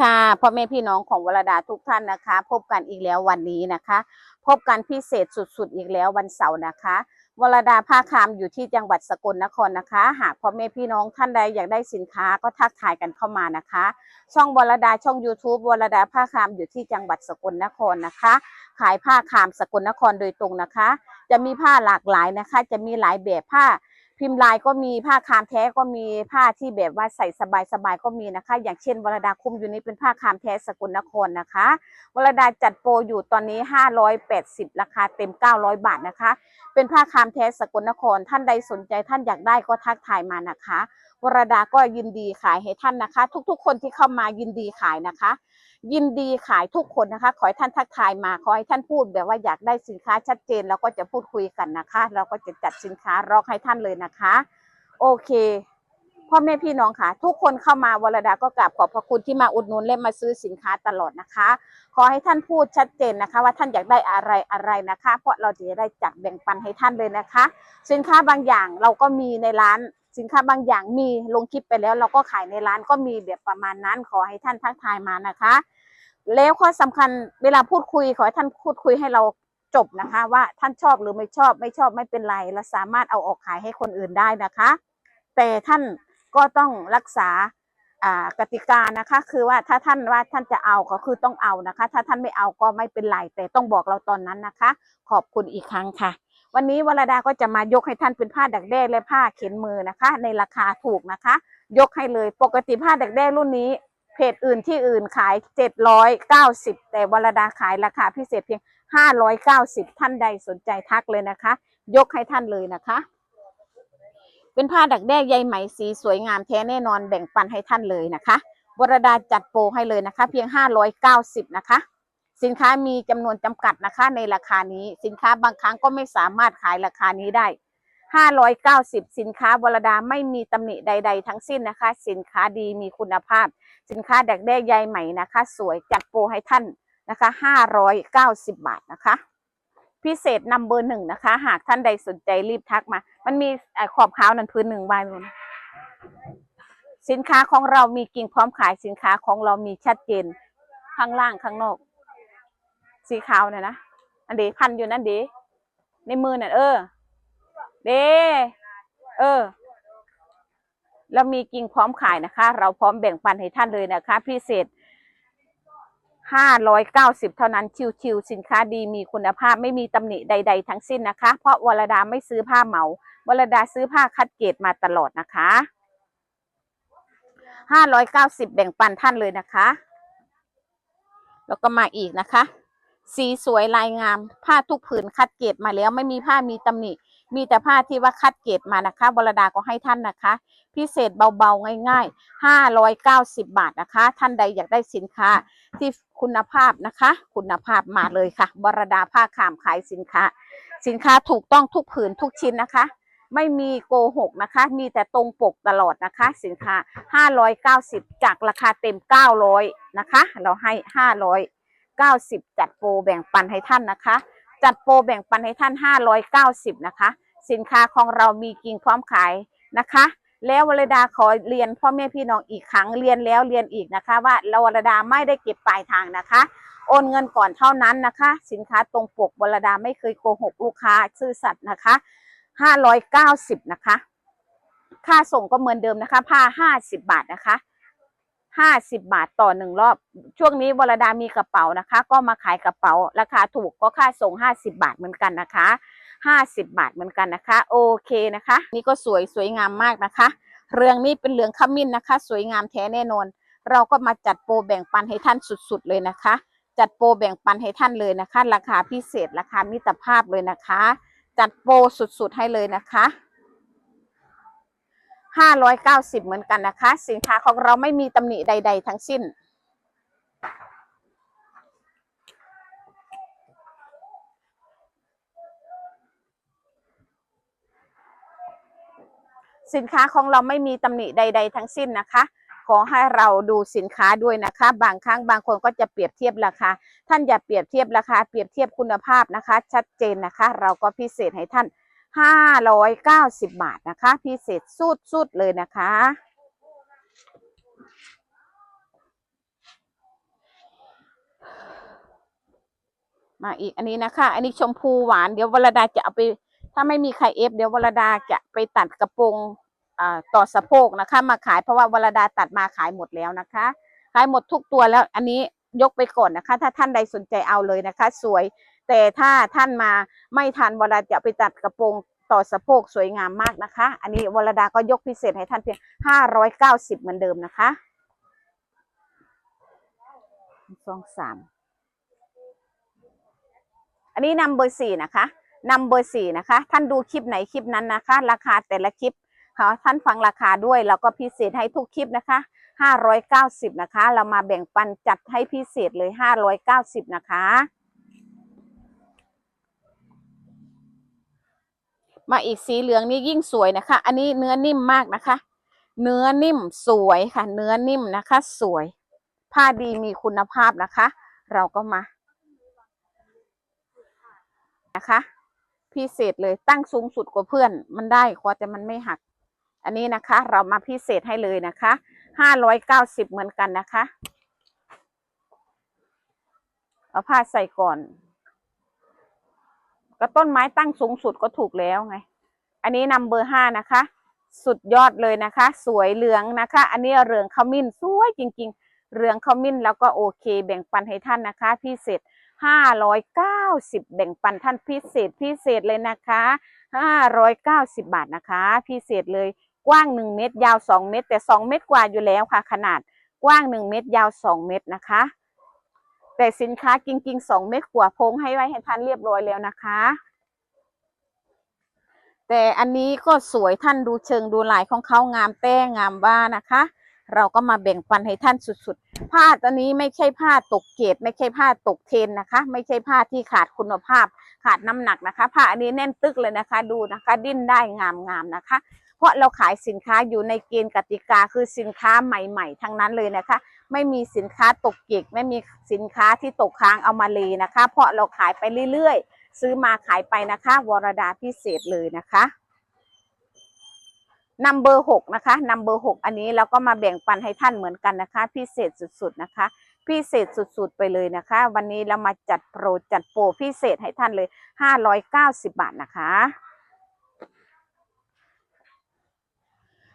ค่ะพ่อแม่พี่น้องของวรดาทุกท่านนะคะ พบกันอีกแล้ววันนี้นะคะ พบกันพิเศษสุดๆ อีกแล้ววันเสาร์นะคะวรดาผ้าคามอยู่ที่จังหวัดสกลนครนะคะ หากพ่อแม่พี่น้องท่านใดอยากได้สินค้าก็ทักทายกันเข้ามานะคะ ช่องวรดาช่อง YouTube วรดาผ้าคามอยู่ที่จังหวัดสกลนครนะคะ ขายผ้าคามสกลนครโดยตรงนะคะ จะมีผ้าหลากหลายนะคะ จะมีหลายแบบผ้า พิมพ์ลายก็มีผ้าคามแท้ก็มีผ้าที่แบบว่าใส่สบายๆก็มีนะคะ อย่างเช่นวรดาคุมอยู่นี้เป็นผ้าคามแท้สกลนครนะคะวรดาจัดโปรอยู่ตอนนี้ 580 ราคาเต็ม 900 บาทนะคะ เป็นผ้าคามแท้สกลนคร ท่านใดสนใจท่านอยากได้ก็ทักทายมานะคะ วรดาก็ยินดีขายให้ท่านนะคะ ทุกๆ คนที่เข้ามายินดีขายนะคะ ยินดีขายทุกคนนะคะ ขอให้ท่านทักทายมา ขอให้ท่านพูดแบบว่าอยากได้สินค้าชัดเจนเราก็จะพูดคุยกันนะคะ เราก็จะจัดสินค้ารอกให้ท่านเลยนะคะ โอเคพ่อแม่พี่น้องค่ะ ทุกคนเข้ามาวรดาก็กราบขอบพระคุณที่มาอุดหนุนและมาซื้อสินค้าตลอดนะคะ ขอให้ท่านพูดชัดเจนนะคะ ว่าท่านอยากได้อะไรอะไรนะคะ เพราะเราจะได้จัดแบ่งปันให้ท่านเลยนะคะ สินค้าบางอย่างเราก็มีในร้านสินค้าบางอย่างมีลงคลิปไปแล้ว เราก็ขายในร้านก็มีแบบประมาณนั้น ขอให้ท่านทักทายมานะคะ แล้วข้อสำคัญเวลาพูดคุยขอให้ท่านพูดคุยให้เราจบนะคะ ว่าท่านชอบหรือไม่ชอบ ไม่ชอบไม่เป็นไรเราสามารถเอาออกขายให้คนอื่นได้นะคะ แต่ท่านก็ต้องรักษาอ่ากติกานะคะ คือว่าถ้าท่านว่าท่านจะเอาก็คือต้องเอานะคะ ถ้าท่านไม่เอาก็ไม่เป็นไรแต่ต้องบอกเราตอนนั้นนะคะ ขอบคุณอีกครั้งค่ะ วันนี้วรดาก็จะมายกให้ท่านเป็นผ้าดักแด้และผ้าเข็นมือนะคะ ในราคาถูกนะคะ ยกให้เลยปกติผ้าดักแด้รุ่นนี้ เพจอื่นที่อื่นขาย 790 แต่วรดาขายราคาพิเศษเพียง 590 ท่านใดสนใจทักเลยนะคะ ยกให้ท่านเลยนะคะ เป็นผ้าดักแด้ใยไหมสีสวยงามแท้แน่นอนแบ่งปันให้ท่านเลยนะคะวรดาจัดโปรให้เลยนะคะ เพียง 590 นะคะ สินค้ามีจำนวนจำกัดนะคะ ในราคานี้สินค้าบางครั้งก็ไม่สามารถขายราคานี้ได้590 สินค้าวรดาไม่มีตำหนิใด ๆ ทั้งสิ้นนะคะ สินค้าดีมีคุณภาพ สินค้าแดกแด้ใยไหม่นะคะ สวยจัดโปรให้ท่านนะคะ590บาทนะคะ พิเศษนัมเบอร์หนึ่งนะคะ หากท่านใดสนใจรีบทักมา มันมีอขอบขาวนั่นพื้นหนึ่งใบนู่นสินค้าของเรามีกิ่งพร้อมขายสินค้าของเรามีชัดเจนข้างล่างข้างนอก สีขาวเนี่ยนะอันเดพันอยู่นั่นเดในมือน่ะเออ เดเออ แล้วมีกิ่งพร้อมขายนะคะ เราพร้อมแบ่งปันให้ท่านเลยนะคะ พิเศษ 590 เท่านั้นชิวๆสินค้าดีมีคุณภาพไม่มีตำหนิใด ๆ ทั้งสิ้นนะคะ เพราะวรดาไม่ซื้อผ้าเหมาวรดาซื้อผ้าคัดเกรดมาตลอดนะคะ 590 แบ่งปันท่านเลยนะคะ แล้วก็มาอีกนะคะ สีสวยลายงาม ผ้าทุกผืนคัดเกรดมาแล้วไม่มีผ้ามีตำหนิ มีแต่ผ้าที่ว่าคัดเกรดมานะคะวรดาก็ให้ท่านนะคะ พิเศษเบาๆง่ายๆ 590 บาทนะคะ ท่านใดอยากได้สินค้าที่คุณภาพนะคะ คุณภาพมาเลยค่ะ บรดาผ้าขามขายสินค้า สินค้าถูกต้องทุกผืนทุกชิ้นนะคะ ไม่มีโกหกนะคะ มีแต่ตรงปกตลอดนะคะ สินค้า 590 จากราคาเต็ม 900 นะคะ เราให้ 590 จัดโปรแบ่งปันให้ท่านนะคะ จัดโปรแบ่งปันให้ท่าน 590 นะคะ สินค้าของเรามีกิ่งพร้อมขายนะคะ แล้ววรดาขอเรียนพ่อแม่พี่น้องอีกครั้งเรียนแล้วเรียนอีกนะคะ ว่าเราวรดาไม่ได้เก็บปลายทางนะคะ โอนเงินก่อนเท่านั้นนะคะ สินค้าตรงปกวรดาไม่เคยโกหกลูกค้าซื่อสัตย์นะคะ 590 นะคะ ค่าส่งก็เหมือนเดิมนะคะ ผ้า 50 บาทนะคะ 50บบาทต่อหนึ่งรอบ ช่วงนี้วรดามีกระเป๋านะคะ ก็มาขายกระเป๋า ราคาถูกก็ค่าส่ง50บาทเหมือนกันนะคะ50บบาทเหมือนกันนะคะ โอเคนะคะ นี่ก็สวยสวยงามมากนะคะ เรื่องนี้เป็นเหลืองขมิ้นนะคะ สวยงามแท้แน่นอน เราก็มาจัดโปรแบ่งปันให้ท่านสุดๆเลยนะคะ จัดโปรแบ่งปันให้ท่านเลยนะคะ ราคาพิเศษราคามิตรภาพเลยนะคะ จัดโปรสุดๆให้เลยนะคะ 590 เหมือนกันนะคะ สินค้าของเราไม่มีตำหนิใด ๆ ทั้งสิ้น สินค้าของเราไม่มีตำหนิใด ๆ ทั้งสิ้นนะคะขอให้เราดูสินค้าด้วยนะคะ บางครั้งบางคนก็จะเปรียบเทียบราคา ท่านอย่าเปรียบเทียบราคา เปรียบเทียบคุณภาพนะคะ ชัดเจนนะคะ เราก็พิเศษให้ท่าน ห้าร้อยเก้าสิบบาทนะคะ พิเศษสุดสุดเลยนะคะ มาอีกอันนี้นะคะ อันนี้ชมพูหวานเดี๋ยววรดาจะเอาไป ถ้าไม่มีใครเอฟเดี๋ยววรดาจะไปตัดกระโปรงต่อสะโพกนะคะ มาขายเพราะว่าวรดาตัดมาขายหมดแล้วนะคะ ขายหมดทุกตัวแล้วอันนี้ยกไปก่อนนะคะ ถ้าท่านใดสนใจเอาเลยนะคะ สวย แต่ถ้าท่านมาไม่ทันวราจะไปตัดกระโปรงต่อสะโพกสวยงามมากนะคะ อันนี้วรดาก็ยกพิเศษให้ท่านเพียงห้าร้อยเก้าสิบเหมือนเดิมนะคะสองสามอันนี้นำเบอร์สี่นะคะนำเบอร์สี่นะคะ ท่านดูคลิปไหนคลิปนั้นนะคะ ราคาแต่ละคลิปเขาท่านฟังราคาด้วยแล้วก็พิเศษให้ทุกคลิปนะคะห้าร้อยเก้าสิบนะคะ เรามาแบ่งปันจัดให้พิเศษเลยห้าร้อยเก้าสิบนะคะ มาอีกสีเหลืองนี่ยิ่งสวยนะคะ อันนี้เนื้อนิ่มมากนะคะ เนื้อนิ่มสวยค่ะ เนื้อนิ่มนะคะ สวย ผ้าดีมีคุณภาพนะคะ เราก็มานะคะ พิเศษเลยตั้งสูงสุดกว่าเพื่อน มันได้กว่าแต่มันไม่หัก อันนี้นะคะ เรามาพิเศษให้เลยนะคะห้าร้อยเก้าสิบเหมือนกันนะคะ เอาผ้าใส่ก่อน ก็ต้นไม้ตั้งสูงสุดก็ถูกแล้วไง อันนี้นำเบอร์ห้านะคะ สุดยอดเลยนะคะ สวยเหลืองนะคะ อันนี้เหลืองขมิ้นสวยจริง ๆเหลืองขมิ้นแล้วก็โอเค แบ่งปันให้ท่านนะคะ พิเศษห้าร้อยเก้าสิบแบ่งปันท่านพิเศษพิเศษเลยนะคะห้าร้อยเก้าสิบบาทนะคะ พิเศษเลยกว้างหนึ่งเมตร ยาวสองเมตร แต่สองเมตรกว่าอยู่แล้วค่ะ ขนาดกว้างหนึ่งเมตร ยาวสองเมตรนะคะ แต่สินค้าจริงๆสองเมตรกว่าพงให้ไว้ให้ท่านเรียบร้อยแล้วนะคะ แต่อันนี้ก็สวยท่านดูเชิงดูลายของเขางามแต้งามว่านะคะ เราก็มาแบ่งปันให้ท่านสุดๆ ผ้าตัวนี้ไม่ใช่ผ้าตกเกรดไม่ใช่ผ้าตกเทนนะคะ ไม่ใช่ผ้าที่ขาดคุณภาพ ขาดน้ำหนักนะคะ ผ้าอันนี้แน่นตึกเลยนะคะ ดูนะคะ ดิ้นได้งามๆนะคะเพราะเราขายสินค้าอยู่ในเกณฑ์กติกาคือสินค้าใหม่ ๆ ทั้งนั้นเลยนะคะ ไม่มีสินค้าตกเกรดไม่มีสินค้าที่ตกค้างเอามาเลยนะคะ เพราะเราขายไปเรื่อยๆ ซื้อมาขายไปนะคะ วรดาพิเศษเลยนะคะนัมเบอร์หกนะคะนัมเบอร์หกอันนี้เราก็มาแบ่งปันให้ท่านเหมือนกันนะคะ พิเศษสุดๆนะคะ พิเศษสุดๆไปเลยนะคะ วันนี้เรามาจัดโปรจัดโปรพิเศษให้ท่านเลยห้าร้อยเก้าสิบบาทนะคะ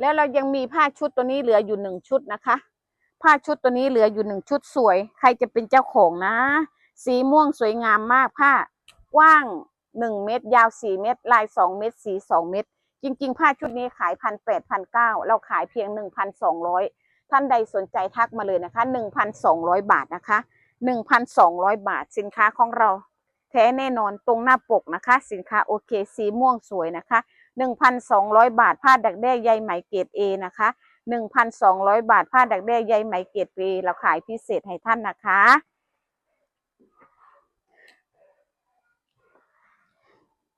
แล้วเรายังมีผ้าชุดตัวนี้เหลืออยู่หนึ่งชุดนะคะ ผ้าชุดตัวนี้เหลืออยู่หนึ่งชุดสวย ใครจะเป็นเจ้าของนะ สีม่วงสวยงามมากผ้ากว้างหนึ่งเมตร ยาวสี่เมตร ลายสองเมตร สีสองเมตร จริง ๆ ผ้าชุดนี้ขายพันแปดพันเก้าเราขายเพียงหนึ่งพันสองร้อยท่านใดสนใจทักมาเลยนะคะหนึ่งพันสองร้อยบาทนะคะหนึ่งพันสองร้อยบาทสินค้าของเรา แท้แน่นอนตรงหน้าปกนะคะ สินค้าโอเคสีม่วงสวยนะคะหนึ่งพันสองร้อยบาท ผ้าดักแด้ใยไหมเกรดเอนะคะ หนึ่งพันสองร้อยบาท ผ้าดักแด้ใยไหมเกรดเอเราขายพิเศษให้ท่านนะคะ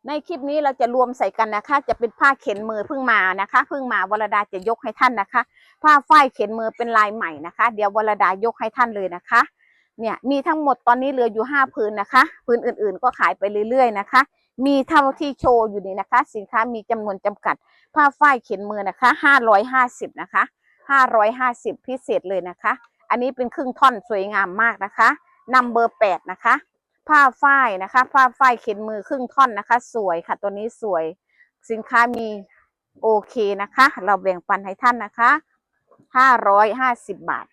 ในคลิปนี้เราจะรวมใส่กันนะคะ จะเป็นผ้าเข็นมือเพิ่งมานะคะ เพิ่งมาวรดาจะยกให้ท่านนะคะ ผ้าฝ้ายเข็นมือเป็นลายใหม่นะคะ เดี๋ยววรดายกให้ท่านเลยนะคะ เนี่ยมีทั้งหมดตอนนี้เหลืออยู่ห้าพื้นนะคะ พื้นอื่นๆ ก็ขายไปเรื่อยๆนะคะ มีเท่าที่โชว์อยู่นี่นะคะ สินค้ามีจำนวนจำกัด ผ้าฝ้ายเข็นมือนะคะห้าร้อยห้าสิบนะคะห้าร้อยห้าสิบพิเศษเลยนะคะ อันนี้เป็นครึ่งท่อนสวยงามมากนะคะนำเบอร์แปดนะคะ ผ้าฝ้ายนะคะ ผ้าฝ้ายเข็นมือครึ่งท่อนนะคะ สวยค่ะ ตัวนี้สวย สินค้ามีโอเคนะคะ เราแบ่งปันให้ท่านนะคะห้าร้อยห้าสิบบาท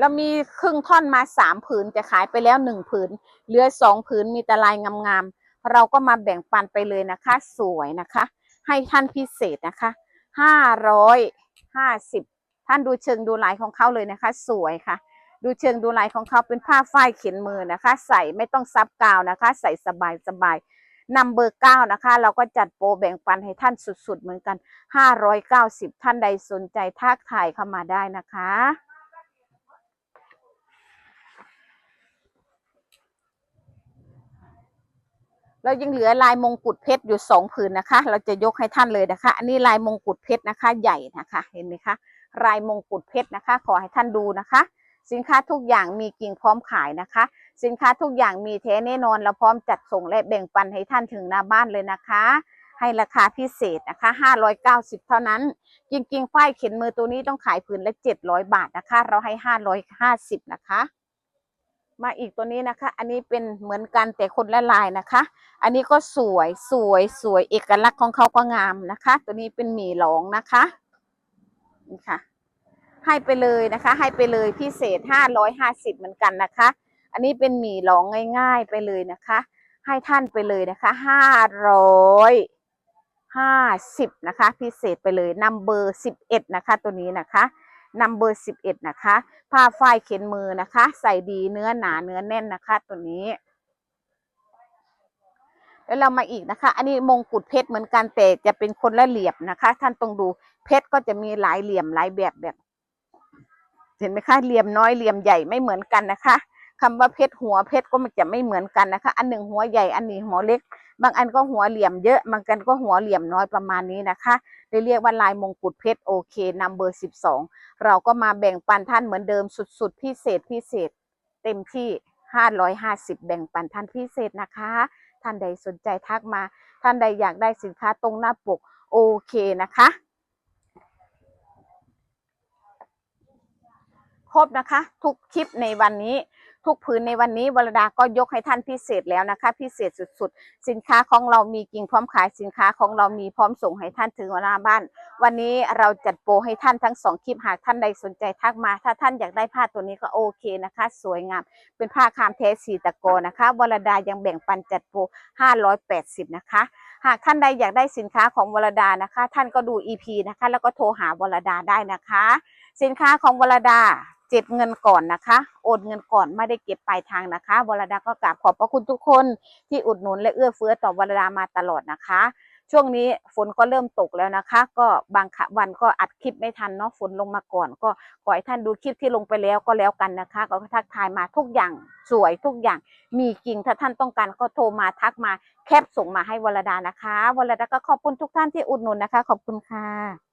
เรามีครึ่งท่อนมาสามผืนจะขายไปแล้วหนึ่งผืนเหลือสองผืนมีแต่ลายงามๆเราก็มาแบ่งปันไปเลยนะคะ สวยนะคะ ให้ท่านพิเศษนะคะห้าร้อยห้าสิบท่านดูเชิงดูลายของเขาเลยนะคะ สวยค่ะ ดูเชิงดูลายของเขาเป็นผ้าฝ้ายเขียนมือนะคะ ใส่ไม่ต้องซับกาวนะคะ ใส่สบายสบายนำเบอร์เก้านะคะ เราก็จัดโปรแบ่งปันให้ท่านสุดๆ เหมือนกันห้าร้อยเก้าสิบท่านใดสนใจทักถ่ายเข้ามาได้นะคะ เรายังเหลือลายมงกุฎเพชรอยู่สองผืนนะคะ เราจะยกให้ท่านเลยนะคะ อันนี้ลายมงกุฎเพชรนะคะ ใหญ่นะคะ เห็นไหมคะ ลายมงกุฎเพชรนะคะ ขอให้ท่านดูนะคะ สินค้าทุกอย่างมีกิ่งพร้อมขายนะคะ สินค้าทุกอย่างมีแท้แน่นอนเราพร้อมจัดส่งและแบ่งปันให้ท่านถึงหน้าบ้านเลยนะคะ ให้ราคาพิเศษนะคะ 590 เท่านั้น จริงๆ ฝ้ายเข็นมือตัวนี้ต้องขายผืนละ 700 บาทนะคะ เราให้ 550 นะคะ มาอีกตัวนี้นะคะ อันนี้เป็นเหมือนกันแต่คนละลายนะคะ อันนี้ก็สวยสวยสวยเอกลักษณ์ของเขาก็งามนะคะ ตัวนี้เป็นหมี่หลองนะคะนี่ค่ะ ให้ไปเลยนะคะ ให้ไปเลยพิเศษห้าร้อยห้าสิบเหมือนกันนะคะ อันนี้เป็นหมี่หลองง่าย ๆ ไปเลยนะคะ ให้ท่านไปเลยนะคะห้าร้อยห้าสิบนะคะ พิเศษไปเลยนัมเบอร์สิบเอ็ดนะคะ ตัวนี้นะคะ นัมเบอร์สิบเอ็ดนะคะ ผ้าฝ้ายเข็นมือนะคะ ใส่ดีเนื้อหนาเนื้อแน่นนะคะ ตัวนี้ แล้วเรามาอีกนะคะ อันนี้มงกุฎเพชรเหมือนกันแต่จะเป็นคนละเหลี่ยมนะคะ ท่านต้องดูเพชรก็จะมีหลายเหลี่ยมหลายแบบแบบ เห็นไหมคะเหลี่ยมน้อยเหลี่ยมใหญ่ไม่เหมือนกันนะคะคำว่าเพชรหัวเพชรก็มันจะไม่เหมือนกันนะคะ อันหนึ่งหัวใหญ่อันนี้หัวเล็ก บางอันก็หัวเหลี่ยมเยอะ บางอันก็หัวเหลี่ยมน้อยประมาณนี้นะคะได้เรียกว่าลายมงกุฎเพชรโอเคนัมเบอร์สิบสองเราก็มาแบ่งปันท่านเหมือนเดิมสุดๆ พิเศษพิเศษ เต็มที่ห้าร้อยห้าสิบแบ่งปันท่านพิเศษนะคะ ท่านใดสนใจทักมา ท่านใดอยากได้สินค้าตรงหน้าปกโอเคนะคะครบนะคะ ทุกคลิปในวันนี้ ทุกผืนในวันนี้วรดาก็ยกให้ท่านพิเศษแล้วนะคะ พิเศษสุดๆ สินค้าของเรามีกิ่งพร้อมขายสินค้าของเรามีพร้อมส่งให้ท่านถึงหน้าบ้าน วันนี้เราจัดโปรให้ท่านทั้งสองคลิปหากท่านใดสนใจทักมา ถ้าท่านอยากได้ผ้าตัวนี้ก็โอเคนะคะ สวยงาม เป็นผ้าคามเทสีตะโกนะคะวรดายังแบ่งปันจัดโปร580 นะคะ หากท่านใดอยากได้สินค้าของวรดานะคะ ท่านก็ดู EP นะคะ แล้วก็โทรหาวรดาได้นะคะ สินค้าของวรดา เจ็บเงินก่อนนะคะ โอนเงินก่อนไม่ได้เก็บปลายทางนะคะวรดาก็กราบขอบพระคุณทุกคนที่อุดหนุนและเอื้อเฟื้อต่อวรดามาตลอดนะคะ ช่วงนี้ฝนก็เริ่มตกแล้วนะคะ ก็บางวันก็อัดคลิปไม่ทันเนาะฝนลงมาก่อน ก็ขอให้ท่านดูคลิปที่ลงไปแล้วก็แล้วกันนะคะ ก็ทักทายมาทุกอย่างสวยทุกอย่างมีจริงถ้าท่านต้องการก็โทรมาทักมาแคปส่งมาให้วรดานะคะวรดาก็ขอบคุณทุกท่านที่อุดหนุนนะคะ ขอบคุณค่ะ